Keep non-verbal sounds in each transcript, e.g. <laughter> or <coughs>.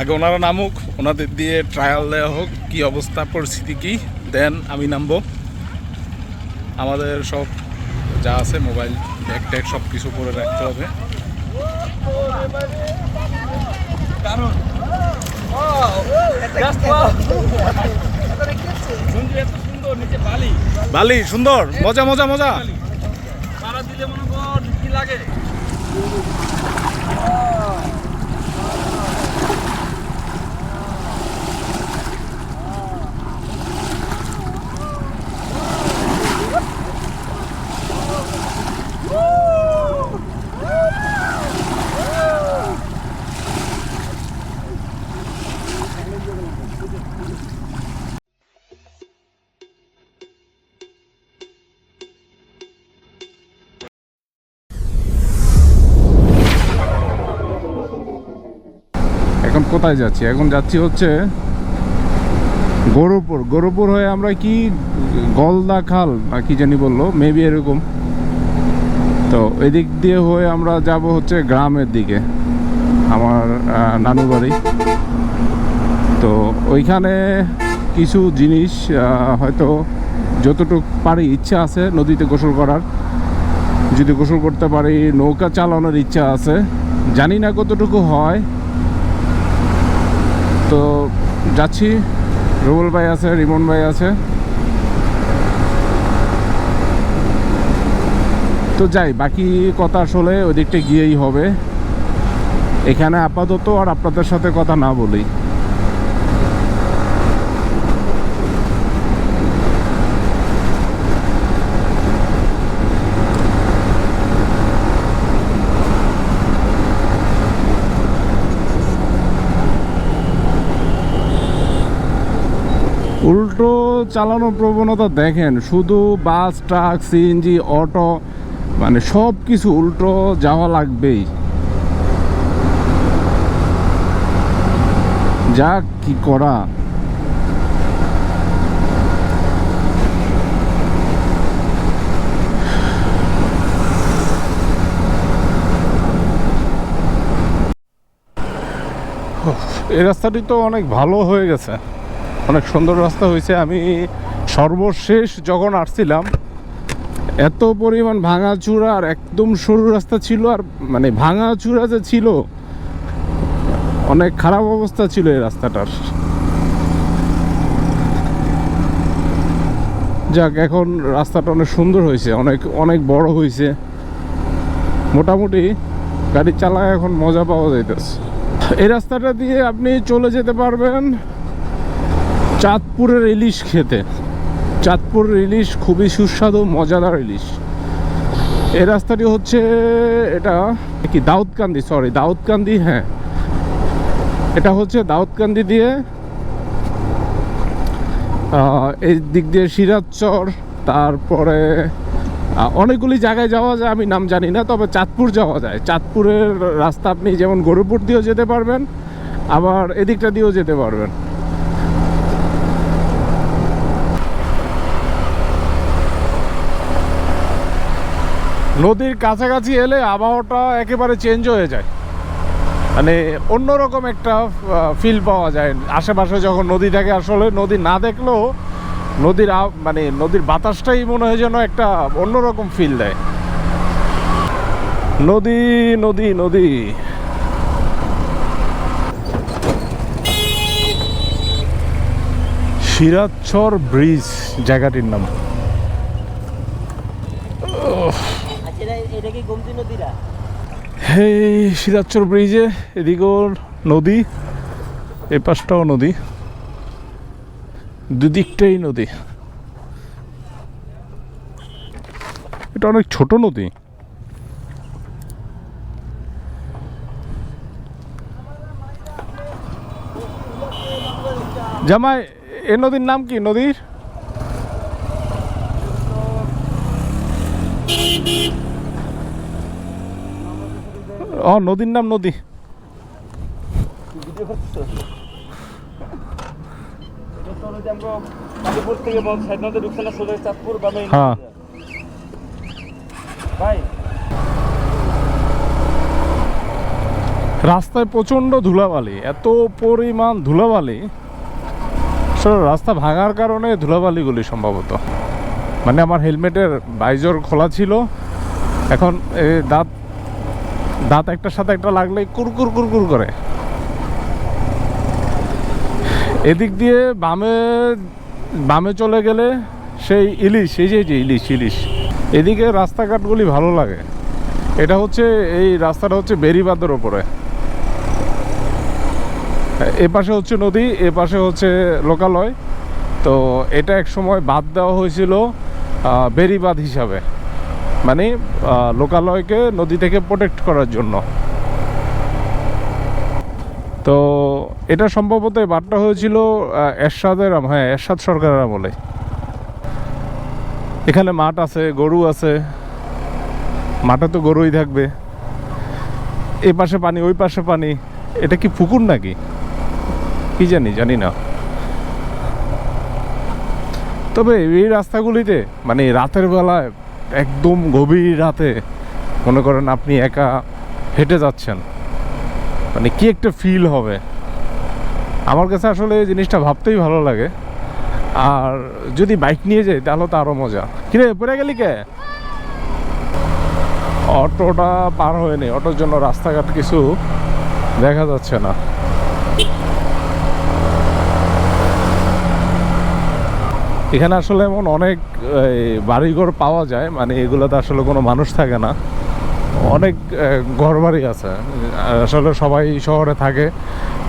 আগে ওনারা নামুক ওনাদের দিয়ে ট্রায়াল দেওয়া হোক কি অবস্থা পরিস্থিতি কি দেন আমি নামবো। আমাদের সব যা আছে মোবাইল ব্যাগ ট্যাগ সব কিছু করে রাখতে হবে। বালি। সুন্দর মজা মজা মজা। এখন কোথায় যাচ্ছি? এখন যাচ্ছি হচ্ছে গরুপুর। গরুপুর হয়ে আমরা কি গলদা খাল না কি জানি বলল মেবি এরকম। তো এদিক দিয়ে হয়ে আমরা যাব হচ্ছে গ্রামের দিকে, আমার নানু বাড়ি। তো ওইখানে কিছু জিনিস হয়তো যতটুকু পারি ইচ্ছা আছে নদীতে গোসল করার। যদি গোসল করতে পারি, নৌকা চালানোর ইচ্ছা আছে। জানি না কতটুকু হয়। তো যাচ্ছি। রুবল ভাই আছে, রিমন ভাই আছে। তো যাই, বাকি কথা আসলে ওই দিকটা গিয়েই হবে। এখানে আপাতত আর আপনাদের সাথে কথা না বলি উল্টো চালানোর প্রবণতা দেখেন, শুধু বাস, ট্রাক সিএনজি অটো মানে সব কিছু উল্টো যাওয়া লাগবেই। যা কি করা। এই রাস্তাটি তো অনেক ভালো হয়ে গেছে। অনেক সুন্দর রাস্তা হয়েছে। আমি সর্বশেষ যখন আসছিলাম, এত পরিমাণ ভাঙাচূড়া আর একদম সরু রাস্তা ছিল, আর মানে ভাঙাচূড়া যে ছিল, অনেক খারাপ অবস্থা ছিল এই রাস্তাটার। যাক, এখন রাস্তাটা অনেক সুন্দর হয়েছে, অনেক অনেক বড় হয়েছে। মোটামুটি গাড়ি চালায় এখন মজা পাওয়া যাইতেছে। এই রাস্তাটা দিয়ে আপনি চলে যেতে পারবেন চাঁদপুরের ইলিশ খেতে। চাঁদপুরের ইলিশ খুবই সুস্বাদু, মজাদার ইলিশ। এই রাস্তাটি হচ্ছে এটা কি দাউদকান্দি? সরি দাউদকান্দি হ্যাঁ। এটা হচ্ছে দাউদকান্দি দিয়ে এই দিক দিয়ে সিরাজচর তারপরে অনেকগুলি জায়গায় যাওয়া যায়, আমি নাম জানি না, তবে চাঁদপুর যাওয়া যায়। চাঁদপুরের রাস্তা আপনি যেমন গরুপুর দিয়েও যেতে পারবেন, আবার এদিকটা দিয়েও যেতে পারবেন। নদীর কাছাকাছি এলে আবহাওয়াটা একেবারে চেঞ্জ হয়ে যায়। মানে অন্যরকম একটা ফিল পাওয়া যায়। আশেপাশে যখন নদী থাকে, আসলে নদী না দেখলেও নদীর মানে নদীর বাতাসটাই মনে হয় যেন একটা অন্যরকম ফিল দেয়। নদী নদী নদী। সিরাজচর ব্রিজ, জায়গাটির নাম আচ্ছা এটা- এটা কি গোমতী নদীরা এই সিরাজচর ব্রিজে এদিকেও নদী এই পাশটাও নদী। দুদিকটাই নদী। এটা অনেক ছোট নদী। জামাই, এ নদীর নাম কি? নদীর ও নদীর নাম নদী ভিডিও করছ এটা তো হলো যে আমরা কালীপুর থেকে বল সাইড নদী ঢুকছে না সোজা চাঁদপুর বা মেইন হ্যাঁ। রাস্তায় প্রচণ্ড ধুলাবালি, এত পরিমাণ ধুলাবালি। রাস্তা ভাঙার কারণে ধুলাবালিগুলি সম্ভবত। মানে আমার হেলমেটের বাইজর খোলা ছিল। এখন দাঁত দাঁত একটার সাথে একটা লাগলেই কুরকুর কুরকুর করে এদিক দিয়ে বামে বামে চলে গেলে সেই ইলিশ এই যে যে ইলিশ ইলিশ। এদিকে রাস্তাঘাটগুলি ভালো লাগে। এটা হচ্ছে এই রাস্তাটা হচ্ছে বেরিবাদের ওপরে। এ পাশে হচ্ছে নদী এ পাশে হচ্ছে লোকালয়। তো এটা এক সময় বাদ দেওয়া হয়েছিল আহ, বেরিবাঁধ হিসাবে। মানে লোকালয়কে নদী থেকে প্রোটেক্ট করার জন্য। তো এটা সম্ভবত বাদটা হয়েছিল এরশাদের হ্যাঁ এরশাদ সরকারের আমলে। এখানে মাঠ আছে, গরু আছে। মাঠে তো গরুই থাকবে। এই পাশে পানি, ওই পাশে পানি। এটা কি পুকুর নাকি? কি জানি জানি না। তবে এই রাস্তাগুলিতে মানে রাতের বেলায় একদম গভীর রাতে মনে করেন আপনি একা হেঁটে যাচ্ছেন। মানে কি একটা ফিল হবে। আমার কাছে আসলে এই জিনিসটা ভাবতেই ভালো লাগে। আর যদি বাইক নিয়ে যাই, তাহলে তো আরও মজা। কিরে, পড়ে গেলি কে? অটোটা পার হয়নি। অটোর জন্য রাস্তাঘাট কিছু দেখা যাচ্ছে না। এখানে আসলে এমন অনেক বাড়িঘর পাওয়া যায় মানে এগুলোতে আসলে কোনো মানুষ থাকে না। অনেক ঘর বাড়ি আছে। আসলে সবাই শহরে থাকে,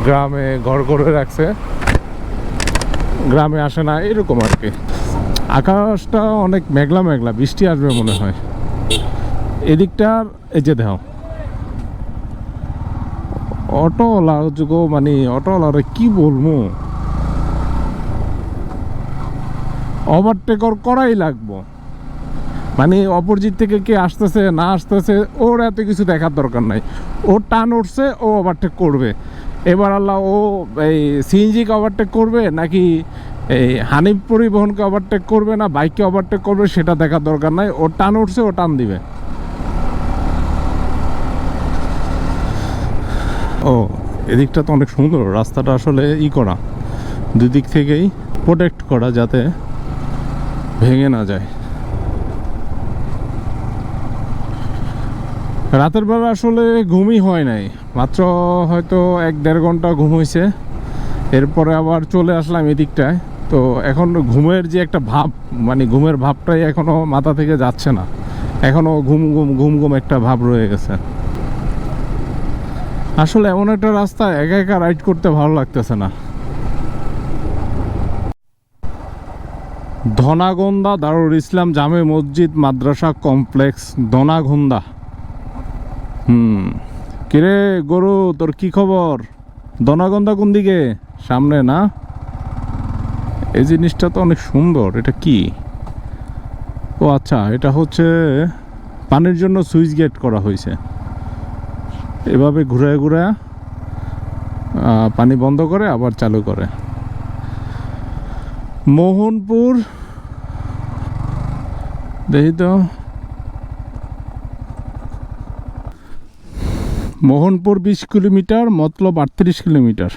গ্রামে ঘর করে রাখছে। গ্রামে আসে না, এরকম আর কি। আকাশটা অনেক মেঘলা মেঘলা, বৃষ্টি আসবে মনে হয়। এদিকটার এই যে দেখো। অটোওয়ালা যুগ মানে অটোওয়ালারে কি বলব? ওভারটেক করাই লাগবো। মানে অপোজিট থেকে কে আসতেছে, না আসতেছে, ওর এত কিছু দেখার দরকার নাই। ও টান উঠছে, ও ওভারটেক করবে। এবার আল্লাহ, ও এই সিএনজিকে ওভারটেক করবে, নাকি এই হানিফ পরিবহনকে ওভারটেক করবে, না বাইককে ওভারটেক করবে, সেটা দেখার দরকার নাই। ও টান উঠছে, ও টান দিবে। ও, এদিকটা তো অনেক সুন্দর, রাস্তাটা আসলে ই করা। দুদিক থেকেই প্রোটেক্ট করা যাতে ভেঙে না যায়। রাতের বেলা আসলে ঘুমই হয় নাই। মাত্র হয়তো এক দেড় ঘণ্টা ঘুম হয়েছে এরপরে আবার চলে আসলাম এদিকটায়। তো এখন ঘুমের যে একটা ভাব মানে ঘুমের ভাবটাই এখনও মাথা থেকে যাচ্ছে না। এখনও ঘুম ঘুম ঘুম ঘুম একটা ভাব রয়ে গেছে। আসলে এমন একটা রাস্তা একা একা রাইড করতে ভালো লাগতেছে না। ধনাগন্দা দারুল ইসলাম জামে মসজিদ মাদ্রাসা কমপ্লেক্স ধনাগন্দা হুম। কিরে গরু, তোর কি খবর? দনাগন্দা কোন দিকে? সামনে না? এই জিনিসটা তো অনেক সুন্দর, এটা কি? ও আচ্ছা এটা হচ্ছে পানির জন্য সুইচ গেট করা হয়েছে। এভাবে ঘুরে ঘুরে পানি বন্ধ করে, আবার চালু করে। মোহনপুর। দেখি তো। মোহনপুর বিশ কিলোমিটার, মতলব আটত্রিশ কিলোমিটার।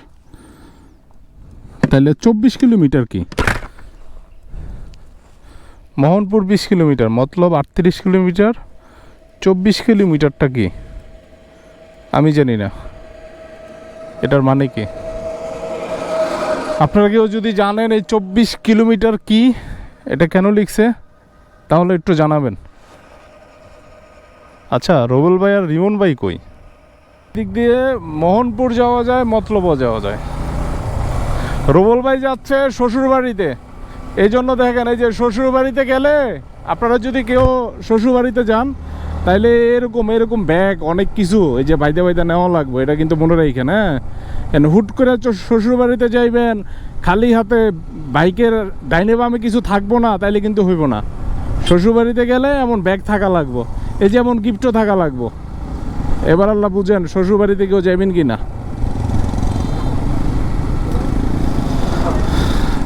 তাহলে চব্বিশ কিলোমিটার কি? মোহনপুর বিশ কিলোমিটার, মতলব আটত্রিশ কিলোমিটার। চব্বিশ কিলোমিটারটা কি? আমি জানি না। এটার মানে কি? আপনারা কেউ যদি জানেন এই চব্বিশ কিলোমিটার কি, এটা কেন লিখছে, তাহলে একটু জানাবেন। আচ্ছা রবুল ভাই আর রিমন ভাই কই? দিক দিয়ে মোহনপুর যাওয়া যায়, মতলবও যাওয়া যায়। রুবল ভাই যাচ্ছে শ্বশুর বাড়িতে এই জন্য দেখেন, এই যে শ্বশুর বাড়িতে গেলে আপনারা যদি কেউ শ্বশুর বাড়িতে যান তাইলে এরকম এরকম ব্যাগ অনেক কিছু এই যে বাইদে বাইদে নেওয়া লাগবে, এটা কিন্তু মনে রাখেন হ্যাঁ? হুট করে চ- শ্বশুর বাড়িতে যাইবেন, খালি হাতে বাইকের ডাইনে বামে কিছু থাকব না, তাইলে কিন্তু হইব না। শ্বশুর বাড়িতে গেলে এমন ব্যাগ থাকা লাগবো, এই যে এমন গিফটও থাকা লাগবো। এবার আল্লাহ বুঝেন শ্বশুর বাড়িতে কেউ যাবেন কি না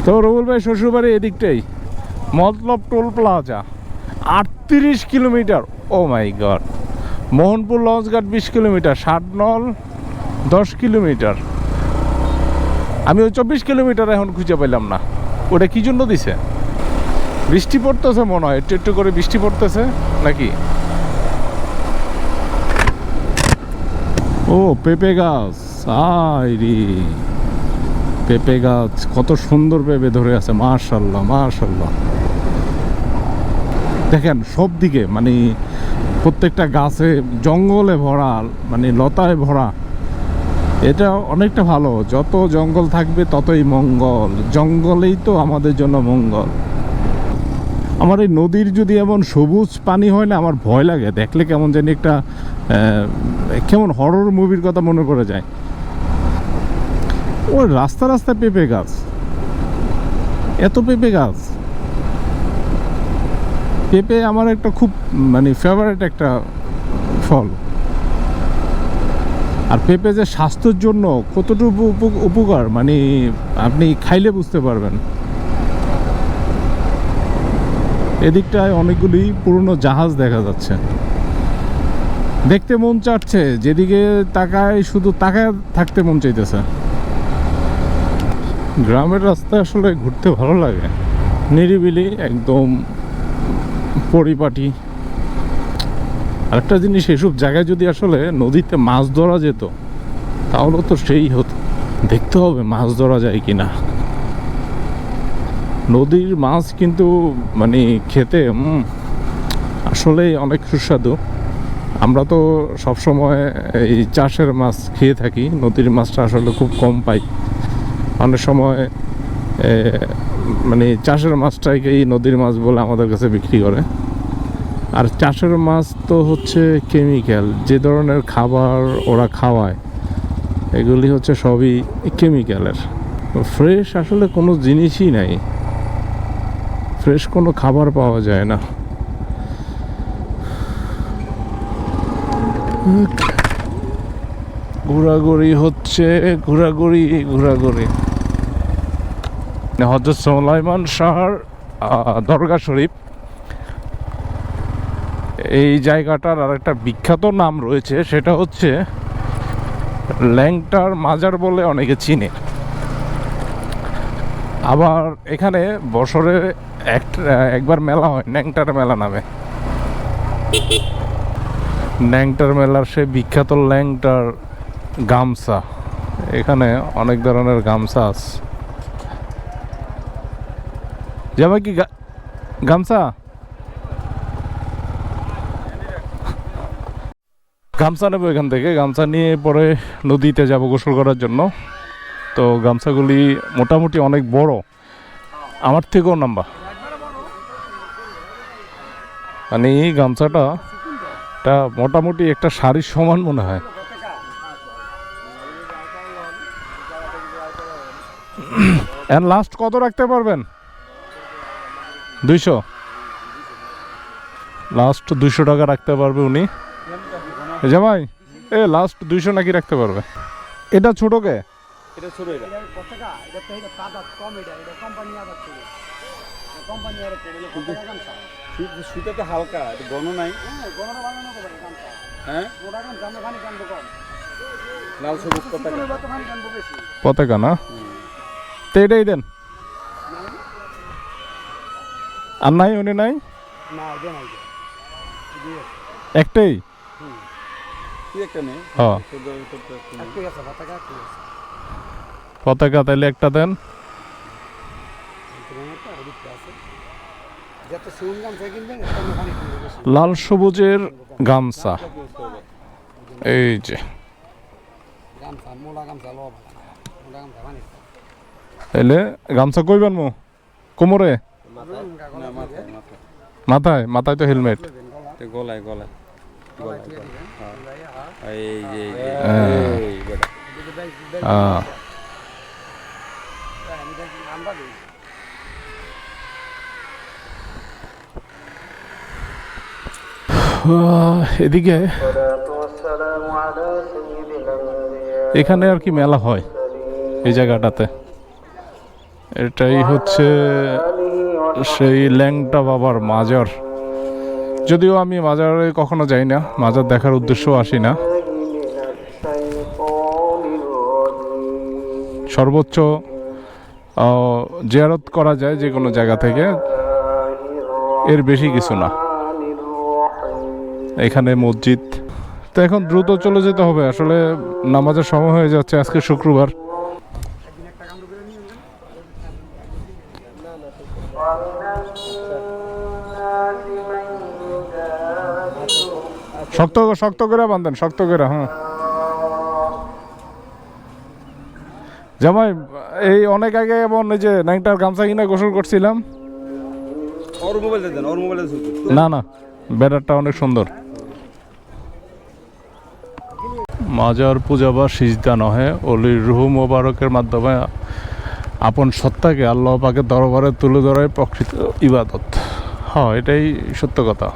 তো রবুল ভাই শ্বশুর বাড়ি এদিকটাই, মতলব টোল প্লাজা। আটত্রিশ kilometre. Oh my God. Mohanpur লঞ্চঘাট বিশ কিলোমিটার, ষাট নল, দশ কিলোমিটার। আমি ওই চব্বিশ কিলোমিটার এখন খুঁজে পেলাম না। ওটা কি জন্য দিছে? বৃষ্টি পড়তেছে মনে হয়। একটু একটু করে বৃষ্টি পড়তেছে নাকি? ও, পেঁপে গাছ। আই রে। পেঁপে গাছ কত সুন্দর পেঁপে ধরে আছে। মাশাল্লাহ মাশাল্লাহ। দেখেন, সব দিকে মানে প্রত্যেকটা গাছে জঙ্গলে ভরা মানে লতায় ভরা, এটা অনেকটা ভালো। যত জঙ্গল থাকবে, ততই মঙ্গল। জঙ্গলেই তো আমাদের জন্য মঙ্গল। আমার এই নদীর যদি এমন সবুজ পানি হয় না, আমার ভয় লাগে। দেখলে কেমন জানি একটা কেমন হরর মুভির কথা মনে করে যায়। ওই রাস্তা রাস্তায় পেঁপে গাছ। এত পেঁপে গাছ। পেঁপে আমার একটা খুব মানে ফেভারিট একটা ফল। আর পেঁপে যে স্বাস্থ্যের জন্য কতটুকু উপ- উপকার মানে আপনি খাইলে বুঝতে পারবেন। এদিকটায় অনেকগুলি পুরনো জাহাজ দেখা যাচ্ছে। দেখতে মন চাচ্ছে, যেদিকে তাকায় শুধু তাকায় থাকতে মন চাইতেছে। গ্রামের রাস্তায় আসলে ঘুরতে ভালো লাগে। নিরিবিলি, একদম পরিপাটি। আরেকটা জিনিস এসব জায়গায় যদি আসলে নদীতে মাছ ধরা যেত তাহলে তো সেই হতো। দেখতে হবে মাছ ধরা যায় কিনা। নদীর মাছ কিন্তু মানে খেতে উম, আসলেই অনেক সুস্বাদু। আমরা তো সবসময় এই চাষের মাছ খেয়ে থাকি নদীর মাছটা আসলে খুব কম পাই। অনেক সময় মানে চাষের মাছটাকেই নদীর মাছ বলে আমাদের কাছে বিক্রি করে। আর চাষের মাছ তো হচ্ছে কেমিক্যাল যে ধরনের খাবার ওরা খাওয়ায়, এগুলি হচ্ছে সবই কেমিক্যালের ফ্রেশ আসলে কোনো জিনিসই নাই। ফ্রেশ কোনো খাবার পাওয়া যায় না। ঘোরাঘুরি হচ্ছে, ঘোরাঘুরি ঘোরাঘুরি। হজরত সোলাইমান শাহর দরগা শরীফ, এই জায়গাটার আর একটা বিখ্যাত নাম রয়েছে, সেটা হচ্ছে ল্যাংটার মাজার বলে অনেকে চিনে। আবার এখানে বছরে এক- একবার মেলা হয় ন্যাংটার মেলা নামে। ন্যাংটার মেলার সে বিখ্যাত ল্যাংটার গামছা, এখানে অনেক ধরনের গামছা আছে। যাবে কি গামছা গামছা নেব এখান থেকে। গামছা নিয়ে পরে নদীতে যাব গোসল করার জন্য। তো গামছাগুলি মোটামুটি অনেক বড়। আমার থেকেও নাম্বা মানে এই গামছাটা এটা মোটামুটি একটা শাড়ির সমান মনে হয়। <coughs> এন্ড লাস্ট কত রাখতে পারবেন? দুইশো? লাস্ট দুইশো টাকা রাখতে পারবে উনি। জামাই এ লাস্ট দুইশো নাকি রাখতে পারবে? এটা ছোটকে এটা ছোট হালকা এটা হ্যাঁ লাল সবুজ পতাকা পতাকা না? তো এটাই দেন। আর নাই? উনি নাই একটাই? পতাকা তাহলে একটা দেন। লাল সবুজের গামছা। এই যে। তাহলে গামছা কইবেন মো কোমরে? মাথায় মাথায় তো হেলমেট গলায় গলায়। হ্যাঁ। হ্যাঁ। এদিকে এখানে আর কি মেলা হয় এই জায়গাটাতে। এটাই হচ্ছে সেই ল্যাংটা বাবার মাজার। যদিও আমি মাজারে কখনো যাই না, মাজার দেখার উদ্দেশ্য আসি না। সর্বোচ্চ জিয়ারত করা যায় যে কোনো জায়গা থেকে। এর বেশি কিছু না। এখানে মসজিদ। তো এখন দ্রুত চলে যেতে হবে। আসলে নামাজের সময় হয়ে যাচ্ছে, আজকে শুক্রবার। শক্ত শক্ত করে বান্ধেন শক্ত করে হ্যাঁ। জামাই এই অনেক আগে এমন এই যে নাইনটার গামছা কিনা গোসল করছিলাম। ওর মোবাইল দেন ওর মোবাইলে না না ব্যাটারটা অনেক সুন্দর। মাজার পূজা বা সিজদা নহে অলির রুহু মোবারকের মাধ্যমে আপন সত্তাকে আল্লাহ পাকে দরবারে তুলে ধরাই প্রকৃত ইবাদত। হ্যাঁ এটাই সত্য কথা।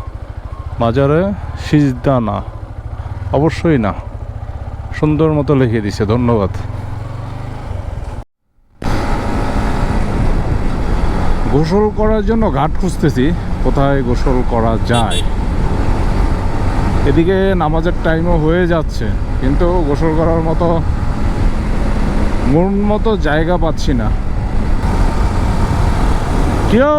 মাজারে সিজদা না, অবশ্যই না। সুন্দর মতো লিখে দিছে, ধন্যবাদ। গোসল করার জন্য ঘাট খুঁজতেছি, কোথায় গোসল করা যায়? এদিকে নামাজের টাইমও হয়ে যাচ্ছে, কিন্তু গোসল করার মতো মন মতো জায়গা পাচ্ছি না। কেউ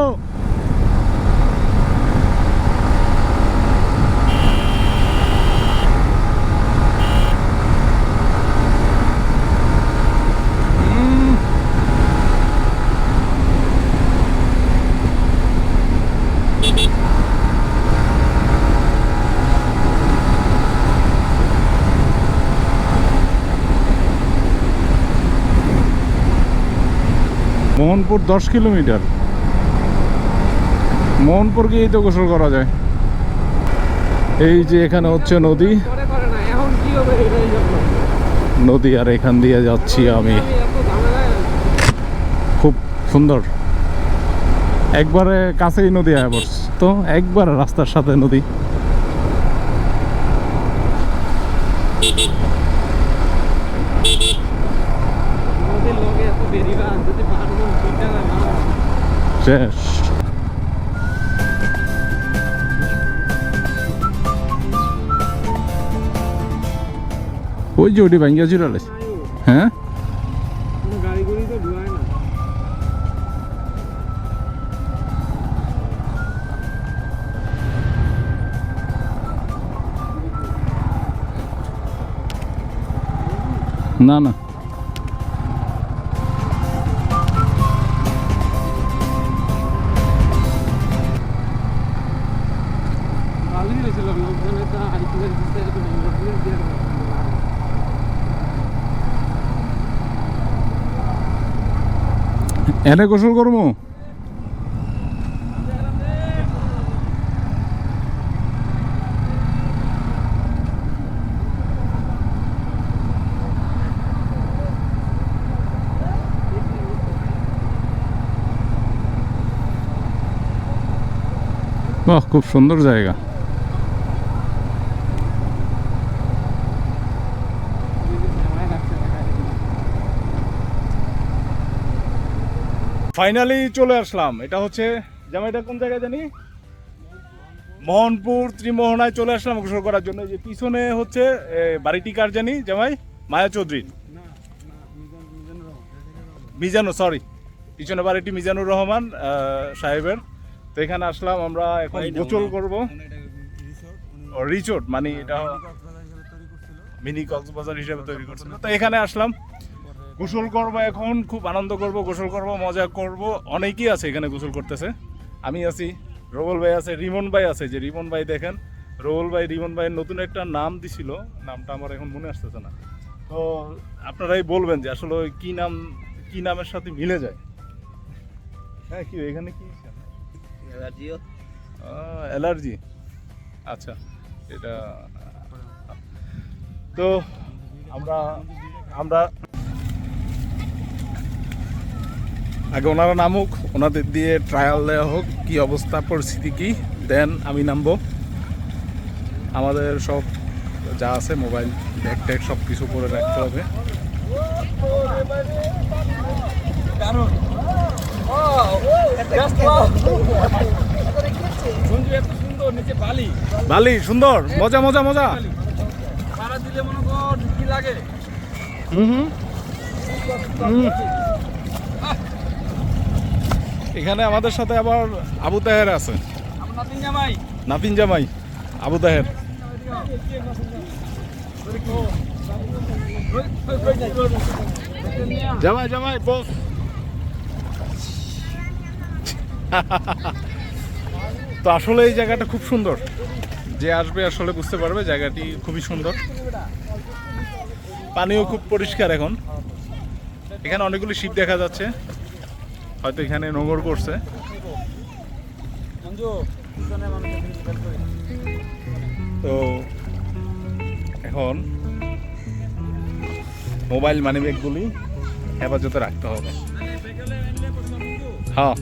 মোহনপুর দশ কিলোমিটার। মোহনপুর গিয়েই তো গোসল করা যায়। এই যে এখানে হচ্ছে নদী। নদী আর এখান দিয়ে যাচ্ছি আমি। খুব সুন্দর। একবারে কাছেই নদী আয় তো একবারে রাস্তার সাথে নদী নদীর লগে এত বেরিবা যদি পারব দুইটা না না শেষ ওই যে ওটি ভাঙ্গিয়া চিরালে হ্যাঁ? না না। এনে গোসল করব। বাহ খুব সুন্দর জায়গা। ফাইনালি চলে আসলাম। এটা হচ্ছে জামা এটা কোন জায়গায় জানি? মোহনপুর ত্রিমোহনায় চলে আসলাম গোসল করার জন্য। যে পিছনে হচ্ছে বাড়িটি কার জানি জামাই? মায়া চৌধুরীর মিজানু সরি পিছনে বাড়িটি মিজানুর রহমান সাহেবের। তো এখানে আসলাম আমরা এখন গোসল করব। রিচোর্ট মানে এটা মিনি কক্সবাজার হিসেবে তৈরি করছিল। তো এখানে আসলাম। গোসল করব এখন খুব আনন্দ করব গোসল করব মজা করব। অনেকেই আছে এখানে গোসল করতেছে। আমি আছি রবল ভাই আছে রিমন ভাই আছে যে রিমন ভাই দেখেন রবল ভাই রিমন ভাইয়ের নতুন একটা নাম দিছিল নামটা আমার এখন মনে আসতেছে না। তো আপনারাই বলবেন যে আসলে ওই কি নাম কি নামের সাথে মিলে যায়? হ্যাঁ কি এখানে কি? অ্যালার্জি। আচ্ছা এটা তো আমরা আমরা আগে ওনারা নামুক ওনাদের দিয়ে ট্রায়াল দেওয়া হোক কি অবস্থা পরিস্থিতি কি দেন আমি নামবো। আমাদের সব যা আছে মোবাইল ব্যাগ ট্যাগ সব কিছু করে রাখতে হবে। বালি সুন্দর মজা মজা মজা। পাড়া দিলে মনে কর লাগে? হুম। হুম। এখানে আমাদের সাথে আবার আবু তাহের আছে। নাতিন জামাই। আবু তাহের। জামাই জামাই, বস। তো আসলে এই জায়গাটা খুব সুন্দর। যে আসবে আসলে বুঝতে পারবে জায়গাটি খুবই সুন্দর। পানিও খুব পরিষ্কার এখন। এখানে অনেকগুলি শিপ দেখা যাচ্ছে। হয়তো এখানে নোংর করছে। তো এখন মোবাইল মানি ব্যাগগুলি হেফাজতে রাখতে হবে। হ্যাঁ।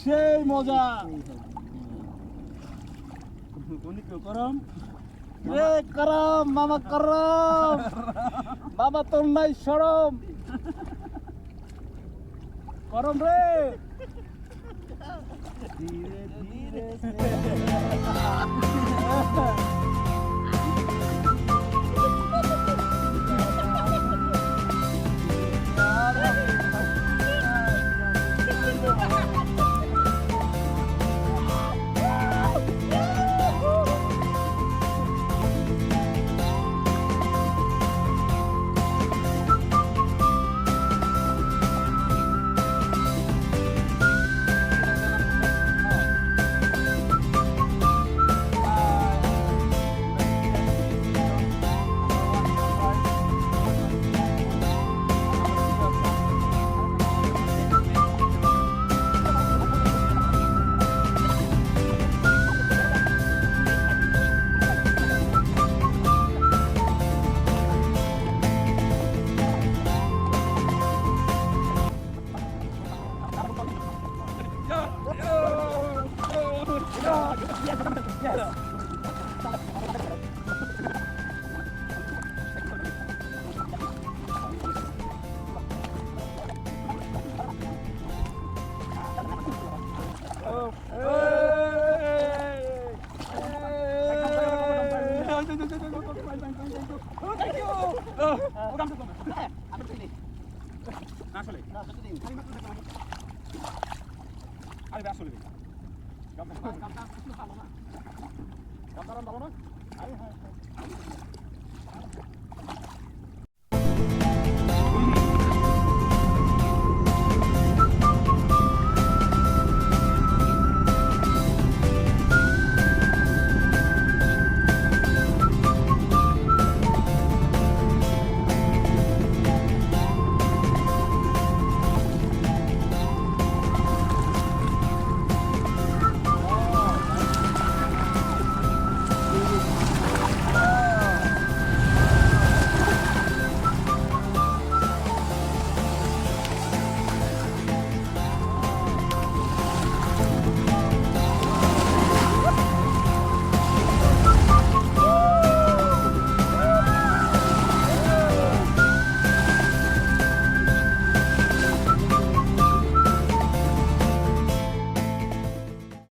সেই মজা। করম রে করম মামা করম বাবা তোর নাই সরম। করম রে। ধীরে ধীরে আসলে